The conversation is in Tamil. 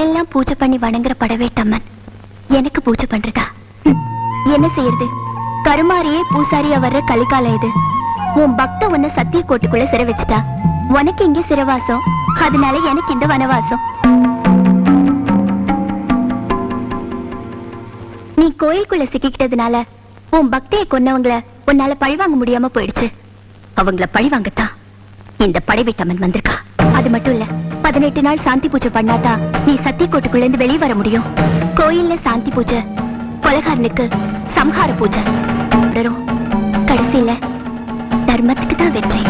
யாரெல்லாம் பூஜை பண்ணி வணங்குற படவேட்டம்மன் எனக்கு பூஜை பண்றதா? என்ன செய்யறது? கருமாரியே பூசாரியா வர்ற கலிகால இது. உன் பக்த உன்ன சத்திய கோட்டுக்குள்ள சிறை வச்சுட்டா. உனக்கு இங்க சிறவாசம் அதனால எனக்கு இந்த வனவாசம். நீ கோயிலுக்குள்ள சிக்கிக்கிட்டதுனால உன் பக்தியை கொன்னவங்கள உன்னால பழிவாங்க முடியாம போயிடுச்சு. அவங்கள பழிவாங்கத்தான் இந்த படைவீட்டம்மன் வந்திருக்கா. அது மட்டும் இல்ல பதினெட்டு நாள் சாந்தி பூஜை பண்ணாதான் நீ சத்திய கோட்டுக்குள்ள இருந்து வெளியே வர முடியும். கோயில்ல சாந்தி பூஜை கொலகாரனுக்கு சம்ஹார பூஜை. கடைசியில தர்மத்துக்கு தான் வெற்றி.